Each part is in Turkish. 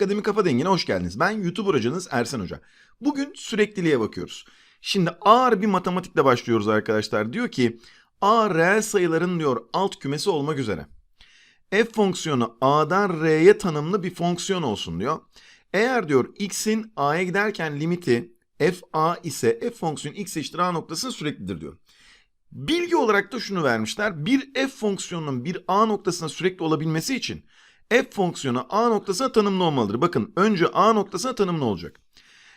Akademi Kafa Dengi'ne hoş geldiniz. Ben YouTube hocanız Ersen Hoca. Bugün sürekliliğe bakıyoruz. Şimdi ağır bir matematikle başlıyoruz arkadaşlar. Diyor ki A reel sayıların diyor alt kümesi olmak üzere. F fonksiyonu A'dan R'ye tanımlı bir fonksiyon olsun diyor. Eğer diyor x'in A'ya giderken limiti f a ise f fonksiyonu x eşittir a noktasının süreklidir diyor. Bilgi olarak da şunu vermişler. Bir f fonksiyonunun bir a noktasına sürekli olabilmesi için f fonksiyonu a noktasına tanımlı olmalıdır. Bakın önce a noktasına tanımlı olacak.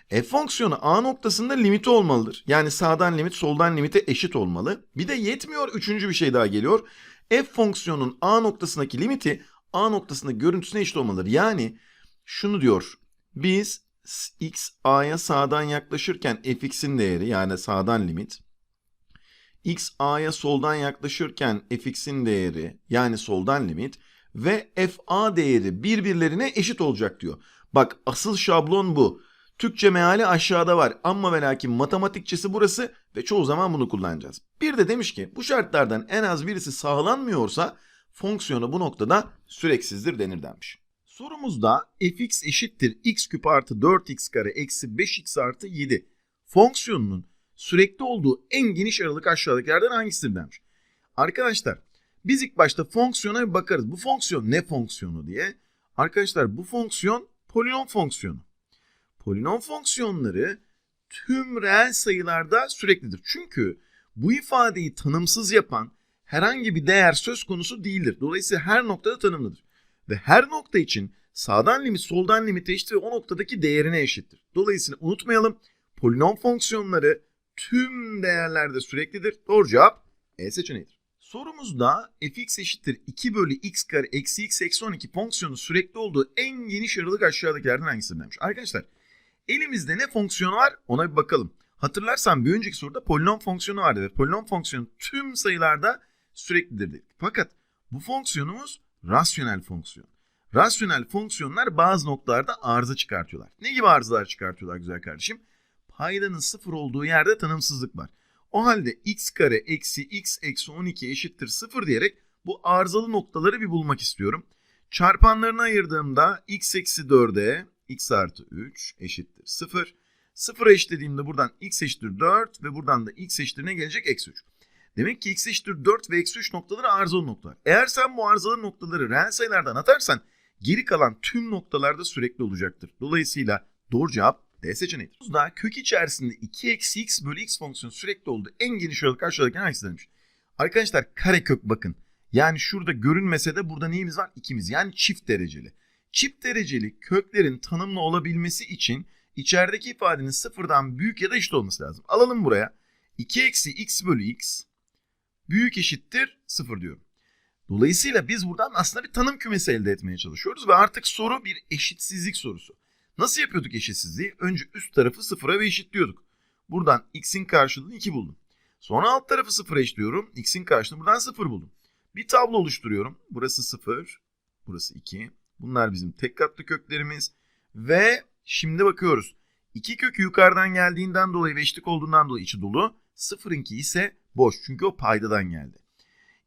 F fonksiyonu a noktasında limiti olmalıdır. Yani sağdan limit soldan limite eşit olmalı. Bir de yetmiyor üçüncü bir şey daha geliyor. F fonksiyonun a noktasındaki limiti a noktasındaki görüntüsüne eşit olmalıdır. Yani şunu diyor. Biz x a'ya sağdan yaklaşırken fx'in değeri yani sağdan limit x a'ya soldan yaklaşırken fx'in değeri yani soldan limit ve fa değeri birbirlerine eşit olacak diyor. Bak asıl şablon bu. Türkçe meali aşağıda var ama ve lakin matematikçesi burası ve çoğu zaman bunu kullanacağız. Bir de demiş ki bu şartlardan en az birisi sağlanmıyorsa fonksiyonu bu noktada süreksizdir denir denmiş. Sorumuzda fx eşittir x küp artı 4x kare eksi 5x artı 7 fonksiyonunun sürekli olduğu en geniş aralık aşağıdakilerden hangisidir denmiş. Arkadaşlar biz ilk başta fonksiyona bir bakarız. Bu fonksiyon ne fonksiyonu diye. Arkadaşlar bu fonksiyon polinom fonksiyonu. Polinom fonksiyonları tüm reel sayılarda süreklidir. Çünkü bu ifadeyi tanımsız yapan herhangi bir değer söz konusu değildir. Dolayısıyla her noktada tanımlıdır. Ve her nokta için sağdan limit soldan limit eşit ve o noktadaki değerine eşittir. Dolayısıyla unutmayalım polinom fonksiyonları tüm değerlerde süreklidir. Doğru cevap E seçeneğidir. Sorumuzda fx eşittir 2 bölü x kare eksi x eksi 12 fonksiyonu sürekli olduğu en geniş aralık aşağıdakilerden hangisidir demiş. Arkadaşlar elimizde ne fonksiyonu var ona bir bakalım. Hatırlarsan bir önceki soruda polinom fonksiyonu vardı ve polinom fonksiyonu tüm sayılarda süreklidir dedik. Fakat bu fonksiyonumuz rasyonel fonksiyon. Rasyonel fonksiyonlar bazı noktalarda arıza çıkartıyorlar. Ne gibi arızalar çıkartıyorlar güzel kardeşim? Paydanın sıfır olduğu yerde tanımsızlık var. O halde x kare eksi x eksi 12 eşittir 0 diyerek bu arızalı noktaları bir bulmak istiyorum. Çarpanlarını ayırdığımda x eksi 4'e x artı 3 eşittir 0. 0 eşitlediğimde buradan x eşittir 4 ve buradan da x eşittir ne gelecek? Eksi 3. Demek ki x eşittir 4 ve eksi 3 noktaları arızalı noktalar. Eğer sen bu arızalı noktaları reel sayılardan atarsan geri kalan tüm noktalarda sürekli olacaktır. Dolayısıyla doğru cevap D seçeneğidir. Burada kök içerisinde 2 eksi x bölü x fonksiyonu sürekli olduğu en geniş aralık aşağıdaki hangisi demiş. Arkadaşlar karekök bakın. Yani şurada görünmese de burada neyimiz var? İkimiz yani çift dereceli. Çift dereceli köklerin tanımlı olabilmesi için içerideki ifadenin sıfırdan büyük ya da eşit olması lazım. Alalım buraya. 2 eksi x bölü x büyük eşittir 0 diyorum. Dolayısıyla biz buradan aslında bir tanım kümesi elde etmeye çalışıyoruz ve artık soru bir eşitsizlik sorusu. Nasıl yapıyorduk eşitsizliği? Önce üst tarafı sıfıra ve eşitliyorduk. Buradan x'in karşılığını 2 buldum. Sonra alt tarafı sıfıra eşitliyorum. x'in karşılığını buradan 0 buldum. Bir tablo oluşturuyorum. Burası 0, burası 2. Bunlar bizim tek katlı köklerimiz. Ve şimdi bakıyoruz. 2 kökü yukarıdan geldiğinden dolayı ve eşitlik olduğundan dolayı içi dolu. 0'ınki ise boş çünkü o paydadan geldi.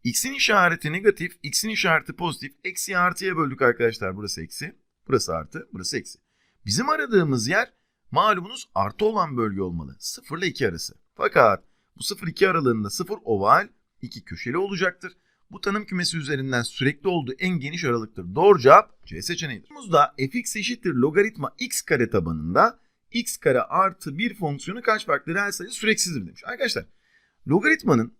X'in işareti negatif, X'in işareti pozitif. Eksi artıya böldük arkadaşlar. Burası eksi, burası artı, burası eksi. Bizim aradığımız yer malumunuz artı olan bölge olmalı. 0 ile 2 arası. Fakat bu 0-2 aralığında 0 oval, 2 köşeli olacaktır. Bu tanım kümesi üzerinden sürekli olduğu en geniş aralıktır. Doğru cevap C seçeneğidir. Sorumuzda fx eşittir logaritma x kare tabanında x kare artı 1 fonksiyonu kaç farklı reel sayı süreksizdir demiş. Arkadaşlar logaritmanın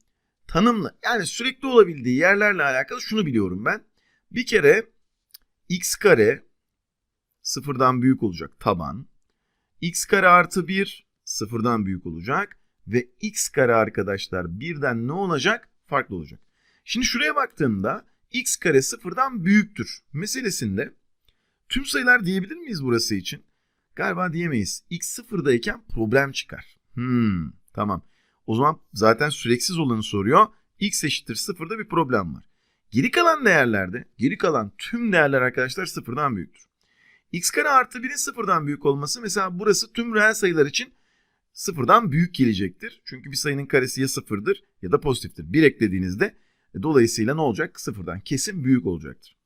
tanımlı yani sürekli olabildiği yerlerle alakalı şunu biliyorum ben. Bir kere x kare sıfırdan büyük olacak taban. x kare artı 1 sıfırdan büyük olacak. Ve x kare arkadaşlar birden ne olacak? Farklı olacak. Şimdi şuraya baktığımda x kare sıfırdan büyüktür meselesinde tüm sayılar diyebilir miyiz burası için? Galiba diyemeyiz. x sıfırdayken problem çıkar. Hmm, tamam. O zaman zaten süreksiz olanı soruyor. x eşittir sıfırda bir problem var. Geri kalan değerlerde, geri kalan tüm değerler arkadaşlar sıfırdan büyüktür. X kare artı 1'in sıfırdan büyük olması mesela burası tüm reel sayılar için sıfırdan büyük gelecektir. Çünkü bir sayının karesi ya sıfırdır ya da pozitiftir. Bir eklediğinizde e, dolayısıyla ne olacak? Sıfırdan kesin büyük olacaktır.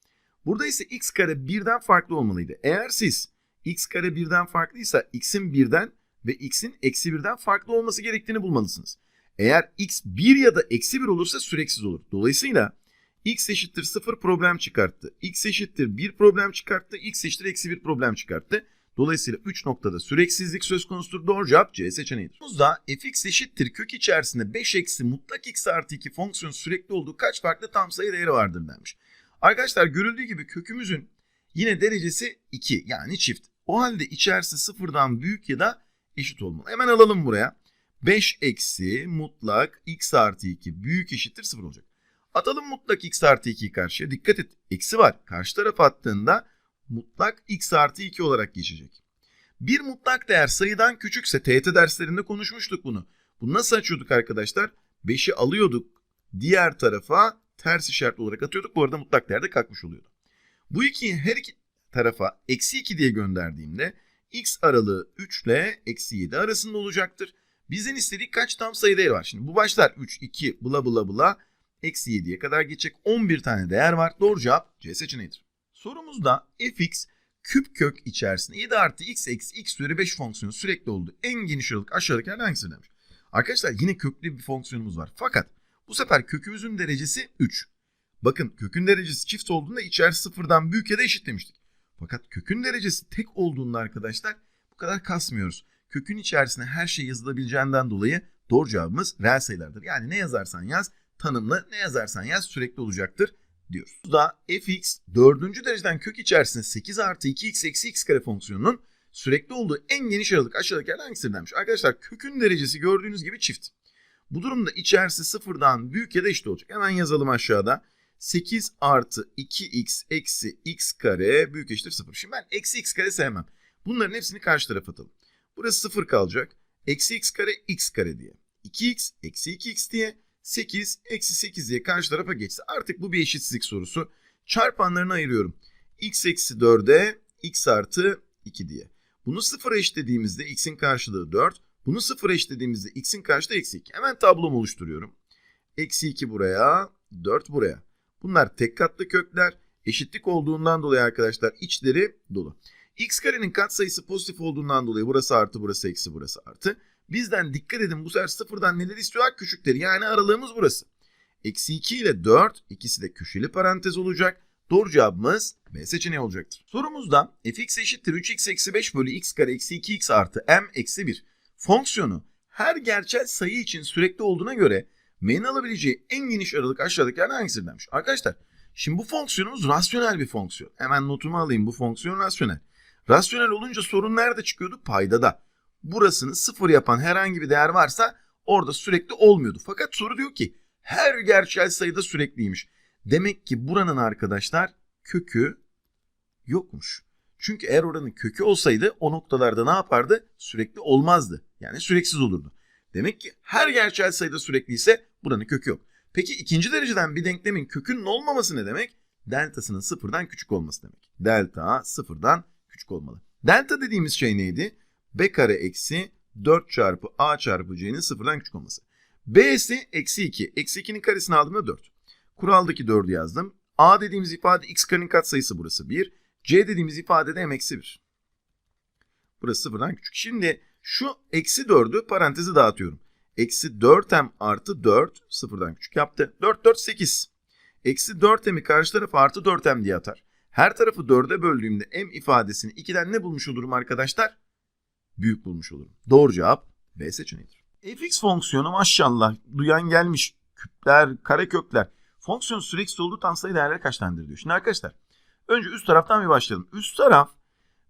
Burada ise x kare birden farklı olmalıydı. Eğer siz x kare birden farklıysa x'in birden ve x'in eksi birden farklı olması gerektiğini bulmalısınız. Eğer x 1 ya da eksi 1 olursa süreksiz olur. Dolayısıyla x eşittir 0 problem çıkarttı. x eşittir 1 problem çıkarttı. x eşittir eksi 1 problem çıkarttı. Dolayısıyla 3 noktada süreksizlik söz konusudur. Doğru cevap C seçeneğidir. Buzda fx eşittir kök içerisinde 5 eksi mutlak x artı 2 fonksiyon sürekli olduğu kaç farklı tam sayı değeri vardır denmiş. Arkadaşlar görüldüğü gibi kökümüzün yine derecesi 2 yani çift. O halde içerisi sıfırdan büyük ya da eşit olmalı. Hemen alalım buraya. 5 eksi mutlak x artı 2 büyük eşittir 0 olacak. Atalım mutlak x artı 2'yi karşıya. Dikkat et eksi var. Karşı tarafa attığında mutlak x artı 2 olarak geçecek. Bir mutlak değer sayıdan küçükse TYT derslerinde konuşmuştuk bunu. Bunu nasıl açıyorduk arkadaşlar? 5'i alıyorduk. Diğer tarafa ters işaret olarak atıyorduk. Bu arada mutlak değer de kalkmış oluyordu. Bu ikiyi her iki tarafa eksi 2 diye gönderdiğimde x aralığı 3 ile eksi 7 arasında olacaktır. Bizden istediği kaç tam sayı değeri var? Şimdi bu başlar 3, 2, bula bula bula eksi 7'ye kadar geçecek 11 tane değer var. Doğru cevap C seçeneğidir. Sorumuzda fx küp kök içerisinde 7 artı x eksi x üzeri 5 fonksiyonu sürekli olduğu en geniş aralık aşağıdakilerden hangisi demiş. Arkadaşlar yine köklü bir fonksiyonumuz var. Fakat bu sefer kökümüzün derecesi 3. Bakın kökün derecesi çift olduğunda içerisi sıfırdan büyük ya da eşit demiştik. Fakat kökün derecesi tek olduğunda arkadaşlar bu kadar kasmıyoruz. Kökün içerisine her şey yazılabileceğinden dolayı doğru cevabımız reel sayılardır. Yani ne yazarsan yaz tanımlı ne yazarsan yaz sürekli olacaktır diyoruz. Burada fx dördüncü dereceden kök içerisinde 8 artı 2x eksi x kare fonksiyonunun sürekli olduğu en geniş aralık aşağıdakilerden hangisidir demiş. Arkadaşlar kökün derecesi gördüğünüz gibi çift. Bu durumda içerisi sıfırdan büyük ya da eşit olacak. Hemen yazalım aşağıda. 8 artı 2x eksi x kare büyük eşittir 0. Şimdi ben eksi x kare sevmem. Bunların hepsini karşı tarafa atalım. Burası 0 kalacak. Eksi x kare x kare diye. 2x eksi 2x diye 8 eksi 8 diye karşı tarafa geçse artık bu bir eşitsizlik sorusu. Çarpanlarını ayırıyorum. x eksi 4'e x artı 2 diye. Bunu sıfıra eşitlediğimizde x'in karşılığı 4. Bunu sıfıra eşitlediğimizde x'in karşılığı eksi 2. Hemen tablomu oluşturuyorum. Eksi 2 buraya, 4 buraya. Bunlar tek katlı kökler. Eşitlik olduğundan dolayı arkadaşlar içleri dolu. x karenin katsayısı pozitif olduğundan dolayı burası artı, burası eksi, burası artı. Bizden dikkat edin bu sefer sıfırdan neler istiyorlar? Küçükleri. Yani aralığımız burası. Eksi 2 ile 4 ikisi de köşeli parantez olacak. Doğru cevabımız B seçeneği olacaktır. Sorumuzda fx eşittir 3x eksi 5 bölü x kare eksi 2x artı m eksi 1 fonksiyonu her gerçel sayı için sürekli olduğuna göre m'nin alabileceği en geniş aralık aşağıdakilerden hangisidir demiş. Arkadaşlar şimdi bu fonksiyonumuz rasyonel bir fonksiyon. Hemen notumu alayım bu fonksiyon rasyonel. Rasyonel olunca sorun nerede çıkıyordu? Paydada burasını sıfır yapan herhangi bir değer varsa orada sürekli olmuyordu. Fakat soru diyor ki her gerçel sayıda sürekliymiş. Demek ki buranın arkadaşlar kökü yokmuş. Çünkü eğer oranın kökü olsaydı o noktalarda ne yapardı? Sürekli olmazdı. Yani süreksiz olurdu. Demek ki her gerçel sayıda sürekliyse buranın kökü yok. Peki ikinci dereceden bir denklemin kökünün olmaması ne demek? Deltasının sıfırdan küçük olması demek. Delta sıfırdan küçük olmalı. Delta dediğimiz şey neydi? B kare eksi 4 çarpı a çarpı c'nin sıfırdan küçük olması. b'si eksi 2. Eksi 2'nin karesini aldığımda 4. Kuraldaki 4'ü yazdım. a dediğimiz ifade x karenin katsayısı burası 1. c dediğimiz ifade de m eksi 1. Burası sıfırdan küçük. Şimdi şu eksi 4'ü parantezi dağıtıyorum. Eksi 4m artı 4 sıfırdan küçük yaptı. 4 4 8. Eksi 4m'i karşı tarafa artı 4m diye atar. Her tarafı 4'e böldüğümde m ifadesini 2'den ne bulmuş olurum arkadaşlar? Büyük bulmuş olurum. Doğru cevap B seçeneğidir. fx fonksiyonu maşallah duyan gelmiş. Küpler, karekökler. Fonksiyon süreksiz olduğu tam sayı değerleri kaç tanedir diyor. Şimdi arkadaşlar önce üst taraftan bir başlayalım. Üst taraf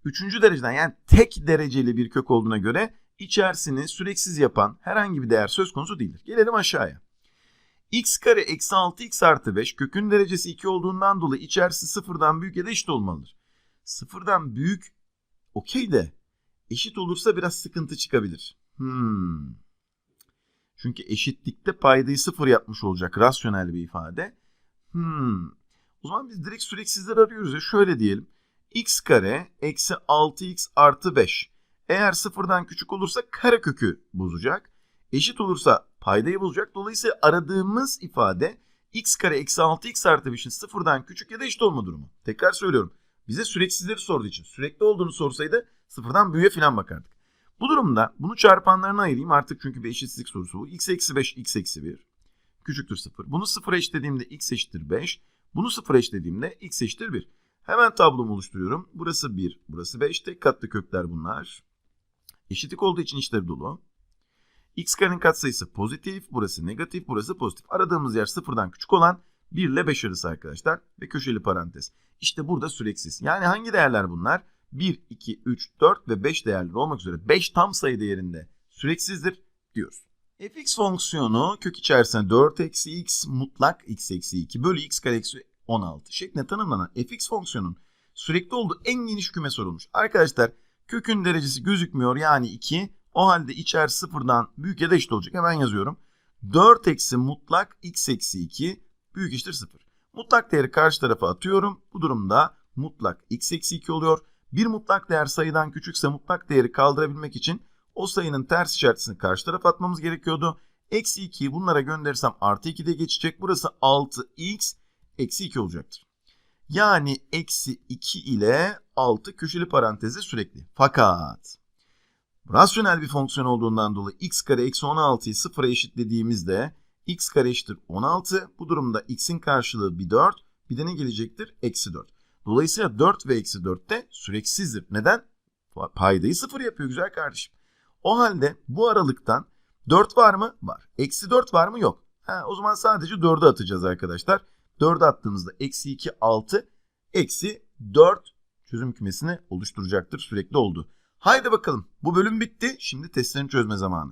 3. dereceden yani tek dereceli bir kök olduğuna göre içerisini süreksiz yapan herhangi bir değer söz konusu değildir. Gelelim aşağıya. x kare eksi 6x artı 5 kökün derecesi 2 olduğundan dolayı içerisi sıfırdan büyük ya da eşit olmalıdır. Sıfırdan büyük okey de eşit olursa biraz sıkıntı çıkabilir. Hmm. Çünkü eşitlikte paydayı sıfır yapmış olacak rasyonel bir ifade. Hmm. O zaman biz direkt süreksizler arıyoruz ya şöyle diyelim. x kare eksi 6x artı 5. Eğer sıfırdan küçük olursa kare kökü bozacak. Eşit olursa paydayı bozacak. Dolayısıyla aradığımız ifade x kare eksi 6x artı 5'in sıfırdan küçük ya da eşit olma durumu. Tekrar söylüyorum. Bize süreksizleri sorduğu için sürekli olduğunu sorsaydı sıfırdan büyüğe falan bakardık. Bu durumda bunu çarpanlarına ayırayım artık çünkü bir eşitsizlik sorusu bu. x eksi 5 x eksi 1 küçüktür 0. Bunu 0 eşitlediğimde x eşittir 5. Bunu 0 eşitlediğimde x eşittir 1. Hemen tablomu oluşturuyorum. Burası 1, burası 5. Tek katlı kökler bunlar. Eşitlik olduğu için içleri dolu. x karenin katsayısı pozitif, burası negatif, burası pozitif. Aradığımız yer sıfırdan küçük olan 1 ile 5 arası arkadaşlar ve köşeli parantez. İşte burada süreksiz. Yani hangi değerler bunlar? 1, 2, 3, 4 ve 5 değerleri olmak üzere 5 tam sayı değerinde süreksizdir diyoruz. fx fonksiyonu kök içerisinde 4 eksi x mutlak x eksi 2 bölü x kare eksi 16 şeklinde tanımlanan fx fonksiyonun sürekli olduğu en geniş küme sorulmuş. Arkadaşlar kökün derecesi gözükmüyor yani 2. O halde içer sıfırdan büyük ya da eşit olacak. Hemen yazıyorum. 4 eksi mutlak x eksi 2 büyük eşittir 0. Mutlak değeri karşı tarafa atıyorum. Bu durumda mutlak x eksi 2 oluyor. Bir mutlak değer sayıdan küçükse mutlak değeri kaldırabilmek için o sayının ters işaretini karşı tarafa atmamız gerekiyordu. Eksi 2'yi bunlara gönderirsem artı 2 de geçecek. Burası 6x eksi 2 olacaktır. Yani eksi 2 ile 6 köşeli parantezi sürekli. Fakat rasyonel bir fonksiyon olduğundan dolayı x kare eksi 16'yı sıfıra eşitlediğimizde x kare eşittir 16. Bu durumda x'in karşılığı bir 4. Bir de ne gelecektir? Eksi 4. Dolayısıyla 4 ve eksi 4 de süreksizdir. Neden? Paydayı sıfır yapıyor güzel kardeşim. O halde bu aralıktan 4 var mı? Var. Eksi 4 var mı? Yok. Ha, o zaman sadece 4'ü atacağız arkadaşlar. 4'ü attığımızda eksi 2 6 eksi 4 çözüm kümesini oluşturacaktır. Sürekli oldu. Haydi bakalım bu bölüm bitti. Şimdi testlerini çözme zamanı.